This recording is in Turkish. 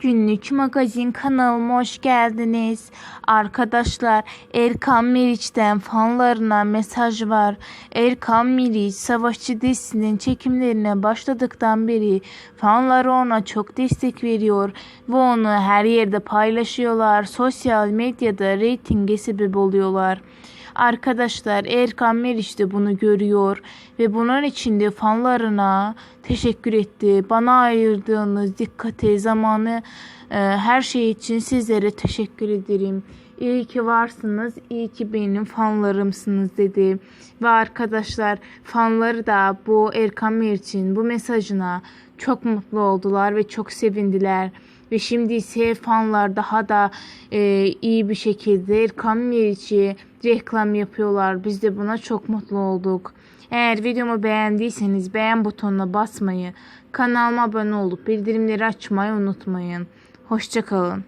Günlük magazin kanalıma hoş geldiniz. Arkadaşlar Erkan Meriç'ten fanlarına mesaj var. Erkan Meriç Savaşçı dizisinin çekimlerine başladıktan beri fanları ona çok destek veriyor ve onu her yerde paylaşıyorlar. Sosyal medyada reytinge sebep oluyorlar. Arkadaşlar Erkan Meriç de bunu görüyor ve bunun için de fanlarına teşekkür etti. Bana ayırdığınız dikkate, zamanı, e, her şey için sizlere teşekkür ederim. İyi ki varsınız, iyi ki benim fanlarımsınız dedi. Ve arkadaşlar fanları da bu Erkan Meriç'in bu mesajına çok mutlu oldular ve çok sevindiler. Ve şimdi ise fanlar daha da e, iyi bir şekilde Erkan Meriç'i reklam yapıyorlar. Biz de buna çok mutlu olduk. Eğer videomu beğendiyseniz beğen butonuna basmayı, kanalıma abone olup bildirimleri açmayı unutmayın. Hoşçakalın.